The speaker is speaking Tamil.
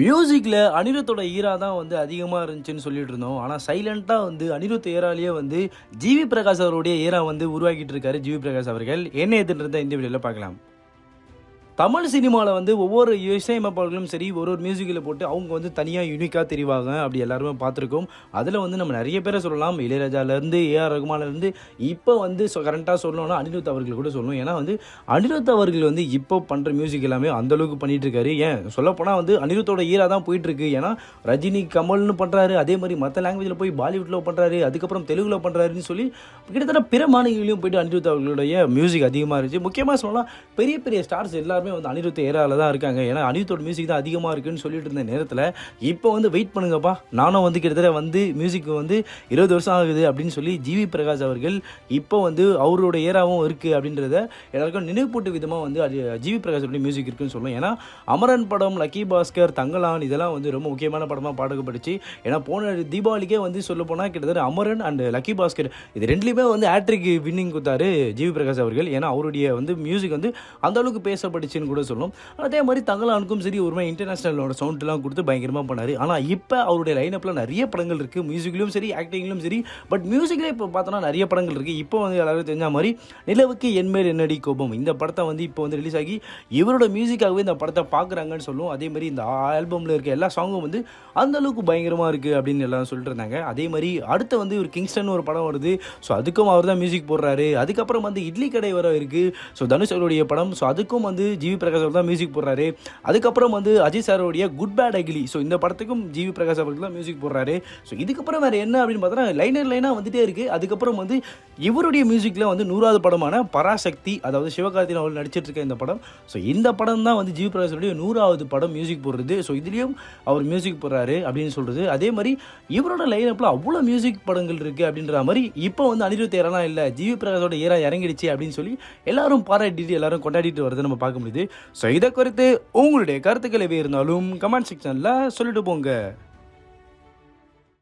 மியூசிக்கில் அனிருத்தோட ஈரா தான் வந்து அதிகமாக இருந்துச்சுன்னு சொல்லிட்டு இருந்தோம். ஆனால் சைலண்ட்டாக வந்து அனிருத் ஏராலேயே வந்து ஜிவி பிரகாஷ் அவருடைய ஈரா வந்து உருவாக்கிட்டு இருக்காரு ஜிவி பிரகாஷ் அவர்கள். என்ன எதுன்றதை இந்த வீடியோவில் பார்க்கலாம். தமிழ் சினிமாவில் வந்து ஒவ்வொரு இசையமைப்பாளர்களும் சரி ஒரு ஒரு மியூசிக்கில் போட்டு அவங்க வந்து தனியாக யூனிக்காக தெரிவாங்க. அப்படி எல்லாருமே பார்த்துருக்கோம். அதில் வந்து நம்ம நிறைய பேரை சொல்லலாம். இளையராஜாலேருந்து ஏஆர் ரகுமான்லேருந்து. இப்போ வந்து கரண்ட்டாக சொல்லணும்னா அனிருத் அவர்கள் கூட சொல்லணும். ஏன்னா வந்து அனிருத் அவர்கள் வந்து இப்போ பண்ணுற மியூசிக் எல்லாமே அந்தளவுக்கு பண்ணிகிட்ருக்காரு ஏன்? சொல்லப்போனால் வந்து அனிருத்தோட ஈரா தான் போயிட்டுருக்கு ஏன்னா ரஜினி கமல்னு பண்ணுறாரு அதே மாதிரி மற்ற லாங்குவேஜில் போய் பாலிவுட்டில் பண்ணுறாரு அதுக்கப்புறம் தெலுங்கில் பண்ணுறாருன்னு சொல்லி கிட்டத்தட்ட பிற மாநிலங்களையும் போயிட்டு அனிருத் அவர்களுடைய மியூசிக் அதிகமாக இருந்துச்சு. முக்கியமாக சொல்லலாம் பெரிய பெரிய ஸ்டார்ஸ் எல்லாரும் வந்து அனிருத் ஏராவில் தான் இருக்காங்க. ஏன்னா அனிருத்தோட மியூசிக் தான் அதிகமாக இருக்குன்னு சொல்லிட்டு இருந்த நேரத்தில் இப்போ வந்து வெயிட் பண்ணுங்கப்பா. நானும் வந்து கிட்டத்தட்ட வந்து மியூசிக் வந்து இருபது வருஷம் ஆகுது அப்படின்னு சொல்லி ஜிவி பிரகாஷ் அவர்கள் இப்போ வந்து அவரோட ஏராவும் இருக்குது அப்படின்றத எல்லாருக்கும் நினைவுபூட்டு விதமாக வந்து அது ஜிவி பிரகாஷோட மியூசிக் இருக்குன்னு சொல்லுவோம் ஏன்னா அமரன் படம் லக்கி பாஸ்கர் தங்கலான் இதெல்லாம் வந்து ரொம்ப முக்கியமான படமாக பாடக்கப்பட்டுச்சு ஏன்னா போன தீபாவளிக்கே வந்து சொல்ல போனால் கிட்டத்தட்ட அமரன் அண்ட் லக்கி பாஸ்கர் இது ரெண்டுலேயுமே வந்து ஆட்ரிக் வின்னிங் கொடுத்தாரு ஜிவி பிரகாஷ் அவர்கள். ஏன்னா அவருடைய வந்து மியூசிக் வந்து அந்த அளவுக்கு பேசப்பட்டுச்சுன்னு கூட சொல்லும் அதே மாதிரி தங்கலானுக்கும் சரி ஒரு மாதிரி இன்டர்நேஷனலோட சவுண்ட்லாம் கொடுத்து பயங்கரமாக பண்ணார். ஆனால் இப்போ அவருடைய லைனப்பில் நிறைய படங்கள் இருக்குது மியூசிக்லையும் சரி ஆக்டிங்லையும் சரி. பட் மியூசிக்கில் இப்போ பார்த்தோன்னா நிறைய படங்கள் இருக்குது இப்போ வந்து எல்லாரும் தெரிஞ்ச மாதிரி நிலவுக்கு என்மேல் என்னடி கோபம்? இந்த படத்தை வந்து இப்போ வந்து ரிலீஸ் ஆகி இவரோட மியூசிக்காகவே இந்த படத்தை பார்க்குறாங்கன்னு சொல்லும். அதே மாதிரி இந்த ஆல்பமில் இருக்க எல்லா சாங்கும் வந்து அந்தளவுக்கு பயங்கரமாக இருக்குது அப்படின்னு எல்லாம் சொல்லிட்டு இருந்தாங்க. அதே மாதிரி அடுத்து வந்து ஒரு கிங்ஸ்டன் ஒரு படம் வருது. ஸோ அதுக்கும் அவர் தான் மியூசிக் போடுறாரு. அதுக்கப்புறம் வந்து இட்லி கடை வர இருக்குது ஸோ தனுஷ் அவருடைய படம். ஸோ அதுக்கும் வந்து ஜிவி பிரகாஷ் அவர்கள் தான் மியூசிக் போடுறாரு. அதுக்கப்புறம் வந்து அஜய் சாரோடைய குட் பேட் அகிலி ஸோ இந்த படத்துக்கும் ஜிவி பிரகாஷ் அவர்கள் தான் மியூசிக் போடுறாரு. ஸோ இதுக்கப்புறம் வேறு என்ன அப்படின்னு பார்த்தோன்னா லைனர் லைனாக வந்துட்டே இருக்குது அதுக்கப்புறம் வந்து இவருடைய மியூசிக்கில் வந்து நூறாவது படமான பராசக்தி அதாவது சிவகார்த்திகேயன் அவர்கள் நடிச்சிட்டு இருக்க இந்த படம். ஸோ இந்த படம் தான் வந்து ஜிவி பிரகாஷோடைய நூறாவது படம் மியூசிக் போடுறது. ஸோ இதுலேயும் அவர் மியூசிக் போடுறாரு அப்படின்னு சொல்கிறது அதே மாதிரி இவரோட லைனப்பில் அவ்வளோ மியூசிக் படங்கள் இருக்குது அப்படின்ற மாதிரி இப்போ வந்து அனிருத் ஏரெல்லாம் இல்லை ஜிவி பிரகாஷோட ஏரா இறங்கிடுச்சு அப்படின்னு சொல்லி எல்லாரும் பாராட்டிட்டு எல்லாரும் கொண்டாடிட்டு வரதை நம்ம பார்க்க முடியுது. ஸோ இதை குறித்து உங்களுடைய கருத்துக்கள் எவை இருந்தாலும் கமெண்ட் செக்ஷனில் சொல்லிட்டு போங்க.